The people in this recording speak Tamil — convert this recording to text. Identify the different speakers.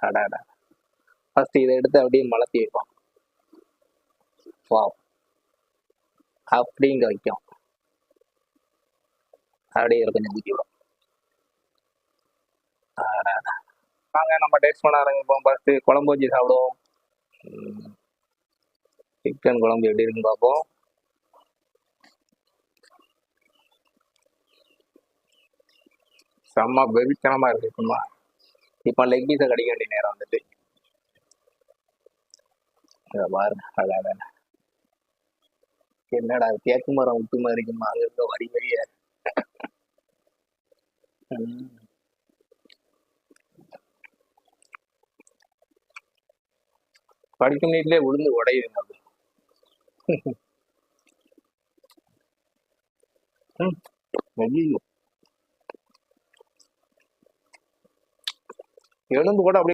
Speaker 1: அடாடா. ஃபர்ஸ்ட் இதை எடுத்து அப்படியே மலர்த்தி வைப்போம். வா அப்படிங்க வைக்கும். அப்படியே கொஞ்சம் ஊற்றி விடும். அடாடா. வாங்க நம்ம டேஸ்ட் பண்ண ஆரம்பிப்போம். ஃபஸ்ட்டு குழம்பு வச்சு சாப்பிடுவோம். சிக்கன் குழம்பு எப்படி இருக்குன்னு பார்ப்போம். செம்ம வெறித்தனமா இருக்கு சும்மா. இப்போ லெக் பீஸை கடிக்க வேண்டிய நேரம் வந்துட்டு. இதை பாருங்க அழகா என்னடா தேக்கு மரம் விட்டு மாதிரி இருக்குமா அங்க இருக்க வரி வரிய படிக்கும் நீட்லயே விழுந்து உடையுதுங்க அது. ம். எலும்பு கூட அப்படியே